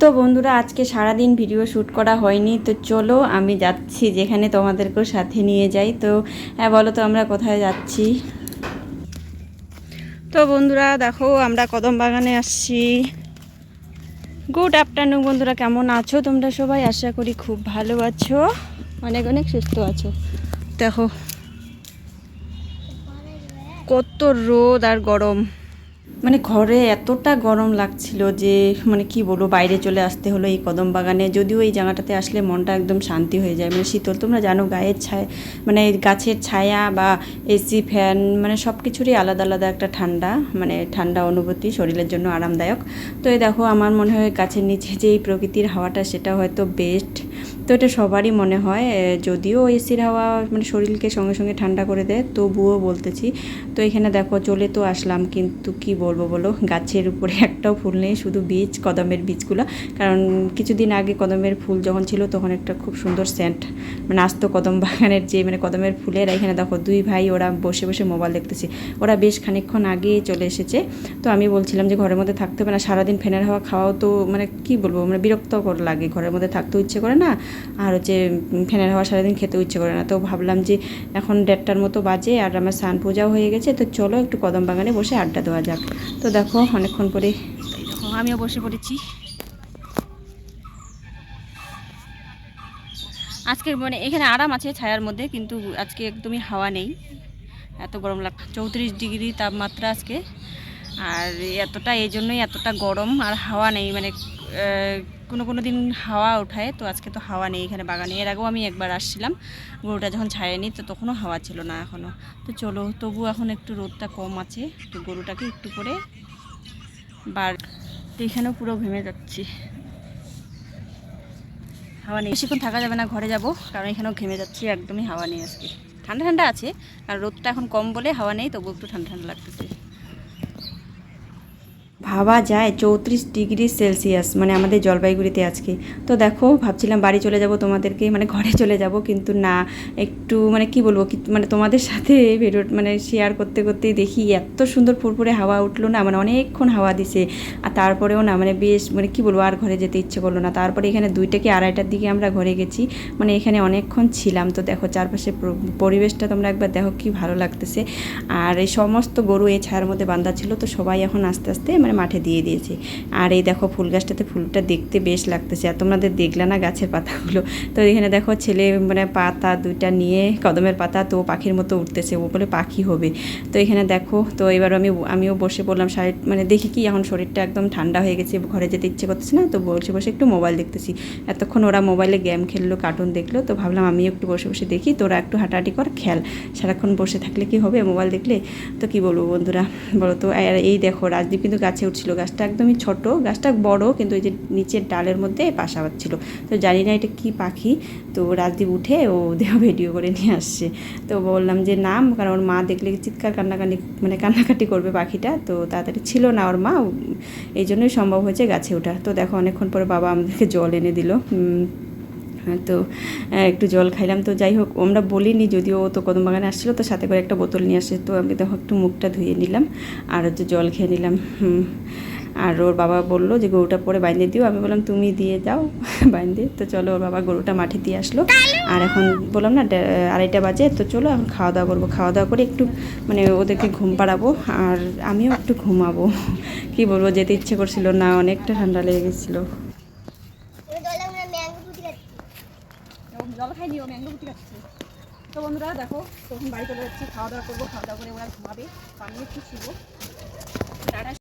তো বন্ধুরা, আজকে সারাদিন ভিডিও শ্যুট করা হয়নি, তো চলো আমি যাচ্ছি যেখানে তোমাদেরকেও সাথে নিয়ে যাই। তো হ্যাঁ বলো তো আমরা কোথায় যাচ্ছি? তো বন্ধুরা, দেখো, আমরা কদম বাগানে আসছি। গুড আফটারনুন বন্ধুরা, কেমন আছো তোমরা সবাই? আশা করি খুব ভালো আছো। অনেক অনেক সুস্থ আছো। দেখো, কত রোদ আর গরম। মানে ঘরে এতটা গরম লাগছিল যে মানে কি বলব, বাইরে চলে আসতে হলো এই কদম বাগানে। যদিও এই জায়গাটাতে আসলে মনটা একদম শান্তি হয়ে যায়। মানে শীতল, তোমরা জানো, গায়ের ছায়া মানে গাছের ছায়া বা এসি, ফ্যান মানে সব কিছুরই আলাদা আলাদা একটা ঠান্ডা মানে ঠান্ডা অনুভূতি শরীরের জন্য আরামদায়ক। তো এই দেখো, আমার মনে হয় গাছের নিচে যে এই প্রকৃতির হাওয়াটা, সেটা হয়তো বেস্ট তো এটা সবারই মনে হয় যদিও এসির হাওয়া মানে শরীরকে সঙ্গে সঙ্গে ঠান্ডা করে দেয়, তবুও বলতেছি। তো এখানে দেখো, চলে তো আসলাম, কিন্তু কি বলব বলো? গাছের উপরে একটাও ফুল নেই, শুধু বীজ, কদমের বীজগুলো। কারণ কিছুদিন আগে কদমের ফুল যখন ছিল, তখন একটা খুব সুন্দর সেন্ট মানে আসতো কদম বাগানের যে মানে কদমের ফুলের, এখানে দেখো, দুই ভাই ওরা বসে বসে মোবাইল দেখতেছে। ওরা বেশ খানিকক্ষণ আগে চলে এসেছে। তো আমি বলছিলাম যে, ঘরের মধ্যে থাকতে হবে না, সারাদিন ফ্যানের হাওয়া খাওয়াও তো মানে কি বলব মানে বিরক্তকর লাগে। ঘরের মধ্যে থাকতেও ইচ্ছে করে না আর হচ্ছে ফ্যানের হাওয়া সারাদিন খেতেও ইচ্ছে করে না। তো ভাবলাম যে এখন দেড়টার মতো বাজে আর আমার স্নান পূজাও হয়ে গেছে, তো চলো একটু কদম বাগানে বসে আড্ডা দেওয়া যাক। তো দেখো অনেকক্ষণ পরে দেখো, আমিও বসে পড়েছি। আজকে মানে এখানে আরাম আছে ছায়ার মধ্যে, কিন্তু আজকে একদমই হাওয়া নেই। এত গরম লাগ, চৌত্রিশ ডিগ্রি তাপমাত্রা আজকে। আর এতটা, এই জন্যই এতটা গরম, আর হাওয়া নেই। মানে কোনো কোনো দিন হাওয়া ওঠায় তো আজকে তো হাওয়া নেই, এখানে বাগানে। এর আগেও আমি একবার আসছিলাম, গরুটা যখন ছায়ানি তো তখনও হাওয়া ছিল না এখনও। তো চলো, তবু এখন একটু রোদটা কম আছে, তো গরুটাকে একটু করে বার তো এখানেও পুরো ঘেমে যাচ্ছি। হাওয়া নেই। বেশিক্ষণ থাকা যাবে না, ঘরে যাব, কারণ এখানেও ঘেমে যাচ্ছি, একদমই হাওয়া নেই আজকে। ঠান্ডা ঠান্ডা আছে, আর রোদটা এখন কম বলে হাওয়া নেই, তবু একটু ঠান্ডা ঠান্ডা লাগতেছে। ভাবা যায় চৌত্রিশ ডিগ্রি সেলসিয়াস মানে আমাদের জলপাইগুড়িতে আজকে। তো দেখো, ভাবছিলাম বাড়ি চলে যাব তোমাদেরকে মানে ঘরে চলে যাব, কিন্তু না, একটু মানে কি বলব মানে তোমাদের সাথে ভিডিও মানে শেয়ার করতে করতে দেখি, এত সুন্দর ফুরফুরে হাওয়া উঠল না মানে অনেকক্ষণ হাওয়া দিছে। আর তারপরেও না মানে বেশ মানে কি বলব, আর ঘরে যেতে ইচ্ছে করল না। তারপরে এখানে দুইটা কি আড়াইটার দিকে আমরা ঘরে গেছি মানে এখানে অনেকক্ষণ ছিলাম। তো দেখো, চারপাশে পরিবেশটা তোমরা একবার দেখো, কি ভালো লাগতেছে। আর এই সমস্ত গরু এই ছায়ার মধ্যে বাঁধা ছিল, তো সবাই এখন আস্তে আস্তে মানে মাঠে দিয়ে দিয়েছে। আর এই দেখো ফুল গাছটাতে ফুলটা দেখতে বেশ লাগতেছে। আর তোমাদের দেখলে না গাছের পাতাগুলো? তো এখানে দেখো ছেলে মানে পাতা দুইটা নিয়ে কদমের পাতা তো পাখির মতো উঠতেছে, ও বলে পাখি হবে। তো এখানে দেখো, তো এবার আমি, আমিও বসে পড়লাম শাড়ি মানে দেখি কি এখন শরীরটা একদম ঠান্ডা হয়ে গেছে, ঘরে যেতে ইচ্ছে করতেছে না, তো বসে বসে একটু মোবাইল দেখতেছি। এতক্ষণ ওরা মোবাইলে গেম খেললো, কার্টুন দেখল, তো ভাবলাম আমি একটু বসে বসে দেখি, তোরা একটু হাঁটাহাঁটি কর, খেল। সারাক্ষণ বসে থাকলে কি হবে মোবাইল দেখলে? তো কি বলব বন্ধুরা? বলো তো এই দেখো, রাজদীপ কিন্তু গাছে উঠছিল গাছটা একদমই ছোট, গাছটা বড়, কিন্তু ওই যে নিচের ডালের মধ্যে পাশা হচ্ছিল তো জানি না এটা কি পাখি। তো রাজদীপ উঠে ও দেহ ভিডিও করে নিয়ে আসছে। তো বললাম যে নাম কারণ ওর মা দেখলে চিৎকার কান্নাকানি মানে কান্নাকাটি করবে পাখিটা। তো তাড়াতাড়ি ছিল না ওর মা। এই জন্যই সম্ভব হয়েছে গাছে ওঠা। তো দেখো, অনেকক্ষণ পরে বাবা আমাদেরকে জল এনে দিল। তো একটু জল খাইলাম। তো যাই হোক, আমরা বলিনি যদিও ও তো কদম বাগানে আসছিল, তো সাথে করে একটা বোতল নিয়ে আসছে তো আমি দেখো একটু মুখটা ধুয়ে নিলাম আর হচ্ছে জল খেয়ে নিলাম। আর ওর বাবা বলল যে, গরুটা পরে বাইন্দে দিও। আমি বললাম, তুমি দিয়ে যাও বাইন্দে। তো চলো ওর বাবা গরুটা মাঠে দিয়ে আসলো। আর এখন বললাম না আড়াইটা বাজে, তো চলো এখন খাওয়া দাওয়া করব। খাওয়া দাওয়া করে একটু মানে ওদেরকে ঘুম পাড়াবো আর আমিও একটু ঘুমাবো। কি বলব, যেতে ইচ্ছে করছিল না, অনেকটা ঠান্ডা লেগে গেছিল। জল খাই নিও ম্যাঙ্গো গুটি খাচ্ছি। তো বন্ধুরা, দেখো, তখন বাড়ি চলে যাচ্ছি, খাওয়া দাওয়া করব, খাওয়া দাওয়া করে ওরা ঘুমাবে আমি একটু ছিল